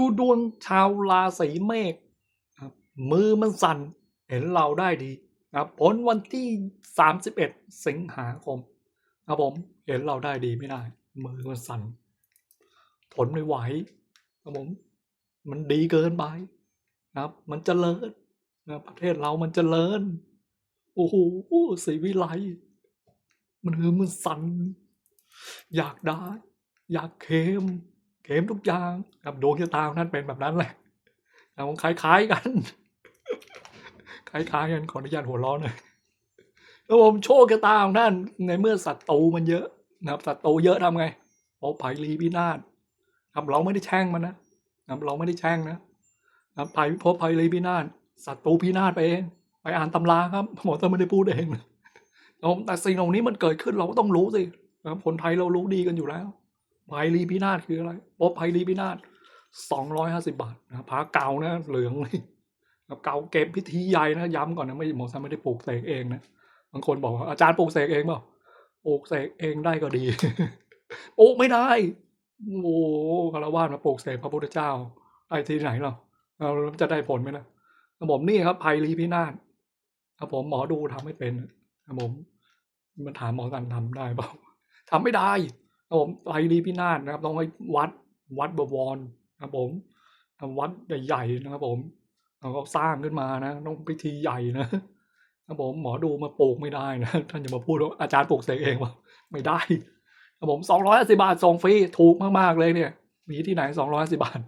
ดูดวงชาวราศีเมษครับมือมันสั่นเห็นเราได้ดีครับผลวันที่ 31 สิงหาคมครับผมเห็นเราได้ดีไม่ได้ มือมันสั่นทนไม่ไหวครับผมมันดีเกินไปนะครับ มันเจริญนะประเทศเรามันเจริญโอ้โหสีวิไลมันคือมันสั่นอยากได้ อยากเค็ม เค็มทุกอย่างครับดวงชะตาของท่านเป็นแบบนั้นแหละเอาคล้ายๆกันคล้ายๆกันขออนุญาตหัวร้อนหน่อยแล้วผมโชคชะตาของท่านในเมื่อศัตรูมันเยอะนะครับศัตรูเยอะทำไงโอ้ภัยรีพินาศครับเราไม่ได้แช่งมันนะครับเราไม่ได้แช่งนะครับภัยพิภพภัยรีพินาศศัตรูพินาศไปเองไปอ่านตำราครับหมอจะไม่ได้พูดเองนะแต่สิ่งเหล่านี้มันเกิดขึ้นเราก็ต้องรู้สินะครับคนไทยเรารู้ดีกันอยู่แล้ว ภัยรีพินาศคืออะไรพบภัยรีพินาศสองร้อยห้าสิบาทนะพาเก่านะเหลืองเลยเก่าเก็บพิธีใหญ่นะย้ำก่อนนะไม่หมอซันไม่ได้ปลูกเสกเองนะบางคนบอกว่าอาจารย์ปลูกเสกเองเปล่าปลูกเสกเองได้ก็ดีปลูกไม่ได้โอ้คารวะมาปลูกเสกพระพุทธเจ้าได้ที่ไหนเราเราจะได้ผลไหมนะผมนี่ครับภัยรีพินาศครับผมหมอดูทำไม่เป็นครับผมมันถามหมอสันทำได้เปล่าทำไม่ได้ ผมไตรลีพินาศนะครับ ต้องให้วัดวัดบวรนะครับผมวัดใหญ่ๆนะครับ ผมเราก็สร้างขึ้นมานะต้องพิธีใหญ่นะครับผมหมอดูมาปลูกไม่ได้นะท่านอย่ามาพูดว่าอาจารย์ปลูกเสกเองว่าไม่ได้ครับผมสองร้อยสิบาทส่งฟรีถูกมากๆเลยเนี่ยมีที่ไหนสองร้อยสิบาท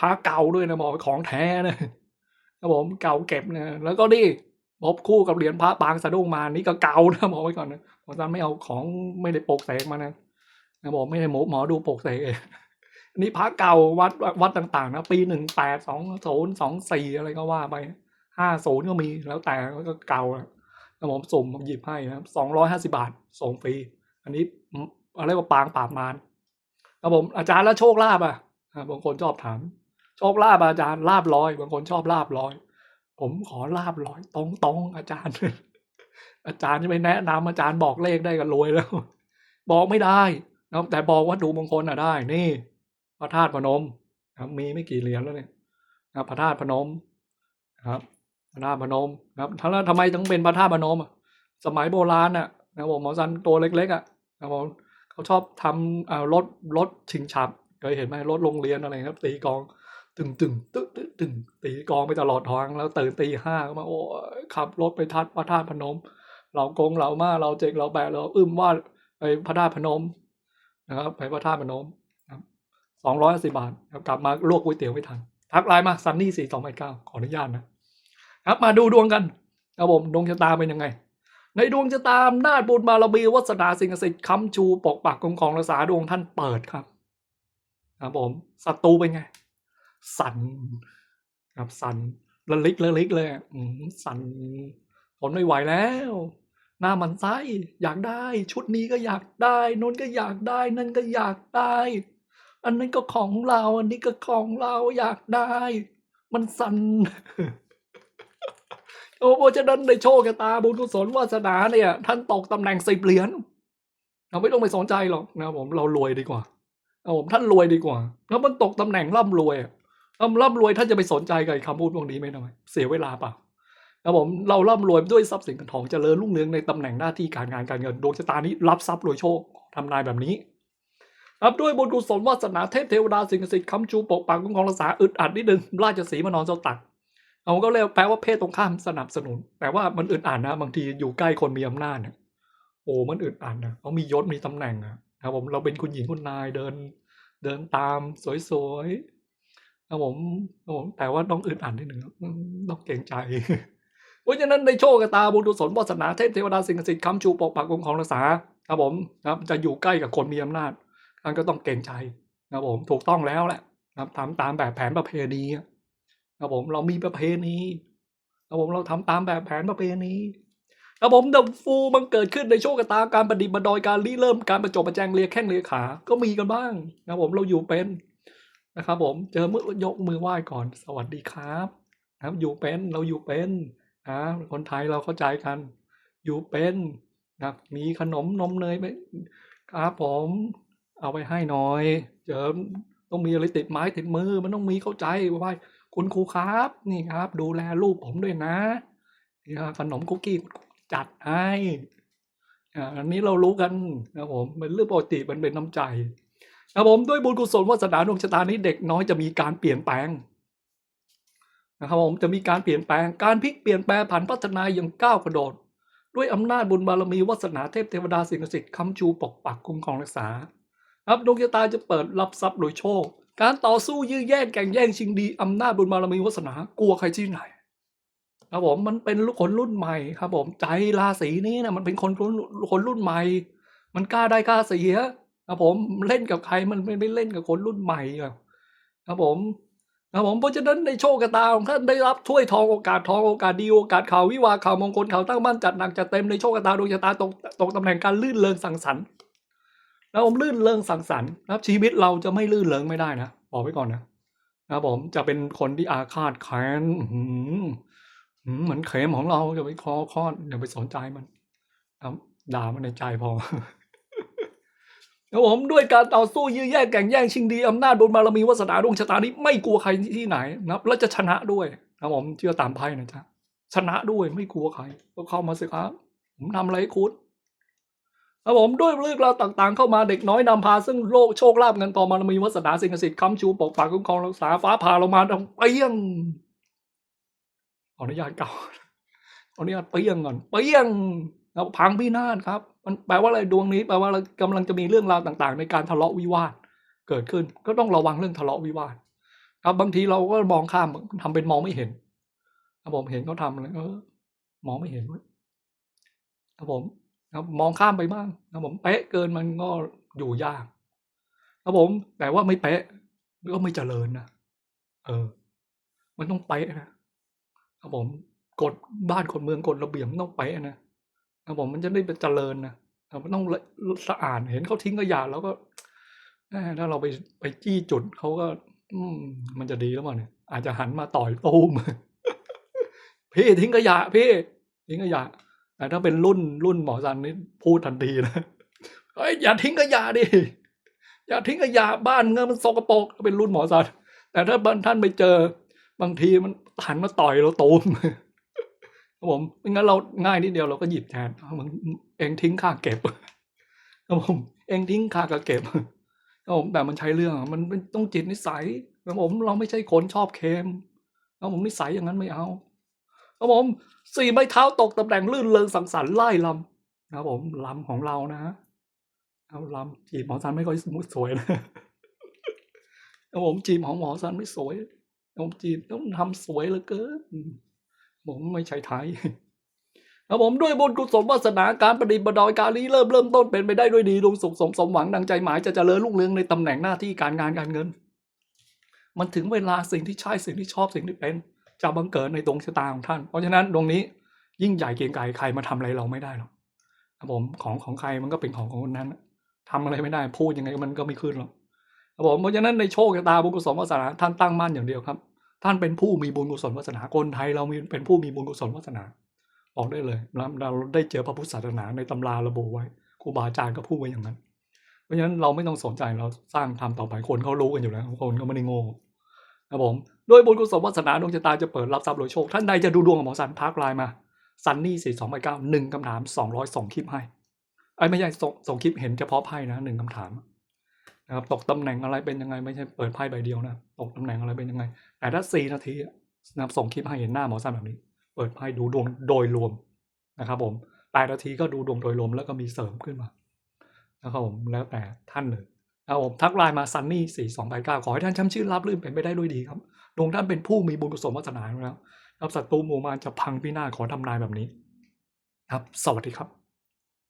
พระเก่าด้วยนะบอกของแท้นะครับผมเก่าเก็บนะแล้วก็นี่พบคู่กับเหรียญพระปางสะดุ้งมานี่ก็เก่านะบอกไว้ก่อนนะผมจะไม่เอาของไม่ได้ปลูกเสกมานะ นะบอกไม่ได้หมอหมอดูปกเสกเองอันนี้พระเก่าวัดวัดต่าง ๆ นะ ปีหนึ่งแปดสองศูนย์สองสี่อะไรก็ว่าไปห้าศูนย์ก็มีแล้วแต่ก็เก่าแล้วผมสุ่มผมหยิบให้นะสองร้อยห้าสิบาทส่งฟรีอันนี้อะไรว่าปางปราบมารครับผมอาจารย์แล้วโชคลาภอะบางคนชอบถามโชคลาภอาจารย์ลาบลอย บางคนชอบลาบลอย ผมขอลาบลอยตรงตรงอาจารย์ อาจารย์จะไปแนะนำอาจารย์บอกเลขได้ก็รวยแล้ว บอกไม่ได้ นะครับแต่บอกวัตถุมงคลอะได้ นี่ พระธาตุพนมนะครับมีไม่กี่เหรียญแล้วเนี่ยนะพระธาตุพนมนะครับพระธาตุพนมนะครับแล้วทำไมต้องเป็นพระธาตุพนมอะสมัยโบราณน่ะนะบผมหมอสันตัวเล็กๆอะนะบผมเขาชอบทำอ่ารถรถชิงฉับเคยเห็นไหมรถโรงเรียนอะไรครับ ตีกองตึงตึงตึ๊ตึ๊ตึงตีกองไปตลอดทางแล้วตื่นตีห้าก็มาโอ้ขับรถไปทัดพระธาตุพนม เรากงเรามาเราเจกเราแบกเราอึ้มว่าไปพระธาตุพนม นะครับไปพระธาตุพนมสองร้อยสิบาทกลับมาลวกก๋วยเตี๋ยวไม่ทัน ทักไลน์มาซันนี่สี่สองแปดเก้าขออนุญาตนะครับมาดูดวงกันครับผมดวงชะตาเป็นยังไง ในดวงชะตาอำนาจบุญบารมีวัสนาสิ่งศักดิ์สิทธิ์ค้ำชูปกปักคุ้มครองรักษาดวงท่านเปิดครับครับผมศัตรูเป็นไง สันครับสันระลิกระลิกเลยอืมสันทนไม่ไหวแล้ว หน้ามันไส้อยากได้ ชุดนี้ก็อยากได้นนก็อยากได้ นั่นก็อยากได้ อันนั้นก็ของเรา อันนี้ก็ของเราอยากได้ มันสั่นโอ้เพราะฉะนั้นในโชคชะตาบุญกุศลวาสนาเนี่ย ท่านตกตำแหน่งสิบเหรียญเราไม่ต้องไปสนใจหรอกนะผมเรารวยดีกว่าเอาผมท่านรวยดีกว่า แล้วมันตกตำแหน่งร่ำรวยอะร่ำร่ำรวยท่านจะไปสนใจกับคำพูดพวกนี้ไหมทำไมเสียเวลาเปล่า ครับผมเราร่ำรวยด้วยทรัพย์สินเงินทองเจริญรุ่งเรืองในตำแหน่งหน้าที่การงานการเงินดวงชะตานี้รับทรัพย์รวยโชคทำนายแบบนี้ครับด้วยบุญกุศลวาสนาเทพเทวดาสิ่งศักดิ์สิทธิ์ค้ำชูปกปักคุ้มครองรักษาอึดอัดนิดนึงราชสีมานอนเจ้าตักเอาก็เรียกแปลว่าเพศตรงข้ามสนับสนุน แต่ว่ามันอึดอัดนะ บางทีอยู่ใกล้คนมีอำนาจเนี่ยโอ้มันอึดอัดนะเขามียศมีตำแหน่งนะครับผมเราเป็นคุณหญิงคุณนายเดิน เดินตามสวยๆครับผมครับผมแต่ว่าต้องอึดอัดนิดหนึ่งต้องเกรงใจ เพราะฉะนั้นในโชคชะตาบุญกุศลวาสนาเทพเทวดาสิ่งศักดิ์สิทธิ์ค้ำชูปกปักคุ้มครองรักษาครับผมครับจะอยู่ใกล้กับคนมีอำนาจท่านก็ต้องเกรงใจครับผมถูกต้องแล้วแหละครับทำตามแบบแผนประเพณีครับผมเรามีประเพณีครับผมเราทำตามแบบแผนประเพณีครับผมเดฟูมันเกิดขึ้นในโชคชะตาการประดิษฐ์ประดอยการริเริ่มการประจบประแจงเลียแข้งเลียขา ก็มีกันบ้างนะครับผมเราอยู่เป็นนะครับผมเจอมือยกมือไหว้ก่อน สวัสดีครับ ครับอยู่เป็นเราอยู่เป็น นะคนไทยเราเข้าใจกัน อยู่เป็นนะมีขนมนมเนยไหมครับผมเอาไปให้หน่อยเจอต้องมีอะไรติดไม้ติดมือมันต้องมีเข้าใจว่าคุณครูครับ นี่ครับ ดูแลลูกผมด้วยนะนี่ครับขนมคุกกี้จัดให้อันนี้เรารู้กันนะผมเป็นเรื่องปกติมันเป็นน้ำใจนะผมด้วยบุญกุศลวาสนาดวงชะตานี้เด็กน้อยจะมีการเปลี่ยนแปลง นะครับผมจะมีการเปลี่ยนแปลงการพลิกเปลี่ยนแปลงผ่านพัฒนาอย่างก้าวกระโดด ด้วยอำนาจบุญบารมีวาสนาเทพเทวดาสิ่งศักดิ์สิทธิ์คำชูปกปักคุ้มครองรักษาครับดวงชะตาจะเปิดรับทรัพย์โดยโชค การต่อสู้ยื้อแย่งแข่งแย่งชิงดีอำนาจบุญบารมีวาสนากลัวใครที่ไหนครับผมมันเป็นคนรุ่นใหม่ครับผมใจราศีนี้นะมันเป็นคนรุ่นคนรุ่นใหม่ มันกล้าได้กล้าเสียครับผมเล่นกับใครมันไม่ไม่เล่นกับคนรุ่นใหม่ครับผม ครับผมเพราะฉะนั้นในโชคชะตาของท่านได้รับถ้วยทองโอกาสทองโอกาสดีโอกาสข่าววิวาข่าวมงคลข่าวตั้งมั่นจัดหนักจัดเต็มในโชคชะตาดวงชะตาตกตกตำแหน่งการลื่นเริงสังสรรค์แล้วผมลื่นเริงสังสรรค์นะครับชีวิตเราจะไม่ลื่นเริงไม่ได้นะบอกไว้ก่อนนะนะครับผมจะเป็นคนที่อาฆาตแค้นเหมือนเข็มของเราจะไปคอคอดอย่าไปสนใจมันครับด่ามันในใจพอ ครับผมด้วยการต่อสู้ยื้อแย่งแข่งแย่งชิงดีอำนาจบุญบารมีวาสนาดวงชะตานี้ไม่กลัวใครที่ไหนนะครับแล้วจะชนะด้วยครับผมเชื่อตามไพ่นะจ๊ะชนะด้วยไม่กลัวใครก็เข้ามาสิครับผมทำอะไรให้คุณครับผมด้วยเรื่องราวต่างๆ เข้ามาเด็กน้อยนำพาซึ่งโลกโชคลาภเงินทองมารมีวาสนาสิ่งศักดิ์สิทธิ์ค้ำชูปกปักคุ้มครองรักษาฟ้าผ่าลงมาดังเปี้ยงขออนุญาตเก่าขออนุญาตเปี้ยงก่อนเปี้ยงแล้วพังพินาศครับ มันแปลว่าอะไรดวงนี้แปลว่าเรากำลังจะมีเรื่องราวต่างๆ ในการทะเลาะวิวาทเกิดขึ้น ก็ต้องระวังเรื่องทะเลาะวิวาทครับบางทีเราก็มองข้ามทำเป็นมองไม่เห็นครับผมเห็นเขาทำเลยเออมองไม่เห็นเว้ยครับผมครับมองข้ามไปบ้างครับผมเป๊ะเกินมันก็อยู่ยากครับผม แต่ว่าไม่เป๊ะก็ไม่เจริญนะเออ มันต้องเป๊ะนะครับผมกฎบ้านกฎเมืองกฎระเบียบมันต้องเป๊ะนะ ครับผมมันจะได้เป็นเจริญนะครับมันต้องสะอาดเห็นเขาทิ้งขยะแล้วก็ถ้าเราไปไปจี้จุดเขาก็ อืมันจะดีแล้วมั้งเนี่ย อาจจะหันมาต่อยตูมพี่ทิ้งขยะ พี่ทิ้งขยะแต่ถ้าเป็นรุ่นรุ่นหมอซันนี่พูดทันทีนะเฮ้ยอย่าทิ้งขยะดิอย่าทิ้งขยะบ้านเงินมันสกปรกเป็นรุ่นหมอซันแต่ถ้าบางท่านไปเจอบางทีมันหันมาต่อยเราตูม ครับผมไม่งั้นเราง่ายนิดเดียวเราก็หยิบแทนเอามึงเองทิ้งค่าเก็บครับผมเองทิ้งค่าก็เก็บครับผมแต่มันใช้เรื่องมันมันต้องจิตนิสัยครับผมเราไม่ใช่คนชอบเคมครับผมนิสัยอย่างนั้นไม่เอาครับผมสี่ไม้เท้าตกตำแหน่งลื่นเริงสังสรรค์ไล่ลำครับผมลำของเรานะเอาลำจีบหมอซันไม่ค่อยสวยนะครับผมจีบของหมอซันไม่สวยผมจีบต้องทำสวยเหลือเกิน ผมไม่ใช่ไทยครับผมด้วยบุญกุศลวาสนาการประดิษฐ์ประดอยการีเริ่มเริ่มต้นเป็นไปได้ด้วยดีดวงสุขสมสมหวังดังใจหมายจะเจริญรุ่งเรืองในตำแหน่งหน้าที่การงานการเงิน มันถึงเวลาสิ่งที่ใช่สิ่งที่ชอบสิ่งที่เป็นจะบังเกิดในดวงชะตาของท่าน เพราะฉะนั้นดวงนี้ยิ่งใหญ่เกียงไกรใครมาทำอะไรเราไม่ได้หรอกครับผมของของใครมันก็เป็นของของคนนั้นทำอะไรไม่ได้พูดยังไงมันก็ไม่ขึ้นหรอกครับผมเพราะฉะนั้นในโชคชะตาบุญกุศลวาสนาท่านตั้งมั่นอย่างเดียวครับ ท่านเป็นผู้มีบุญกุศลวาสนาคนไทยเรามีเป็นผู้มีบุญกุศลวาสนาบอกได้เลยเราได้เจอพระพุทธศาสนาในตำราระบุไว้ครูบาอาจารย์ก็พูดไว้อย่างนั้น เพราะฉะนั้นเราไม่ต้องสนใจเราสร้างทำต่อไปคนเขารู้กันอยู่แล้วคนก็ไม่ได้โง่ครับผมโดยบุญกุศลวาสนาดวงชะตาจะเปิดรับทรัพย์โดยโชค ท่านใดจะดูดวงกับหมอสันทักไลน์มาซันนี่สี่สองไปเก้าหนึ่งคำถามสองร้อยสองคลิปให้ไอ้ไม่ใช่ส่งส่งคลิปเห็นเฉพาะไพ่นะหนึ่งคำถาม นะครับตกตำแหน่งอะไรเป็นยังไงไม่ใช่เปิดไพ่ใบเดียวนะตกตำแหน่งอะไรเป็นยังไง แต่ถ้าสี่นาทีนะครับส่งคลิปให้เห็นหน้าหมอสันแบบนี้ เปิดไพ่ดูดวงโดยรวมนะครับผมแปดนาทีก็ดูดวงโดยรวมแล้วก็มีเสริมขึ้นมานะครับผมแล้วแต่ท่านเลยนะครับผมทักไลน์มาซันนี่สี่สองไปเก้าขอให้ท่านช้ำชื่นรับรื่นเป็นไปได้ด้วยดีครับดวงท่านเป็นผู้มีบุญกุศลวาสนาแล้วครับศัตรูหมู่มารจะพังพินาศขอทำนายแบบนี้ ครับ สวัสดีครับ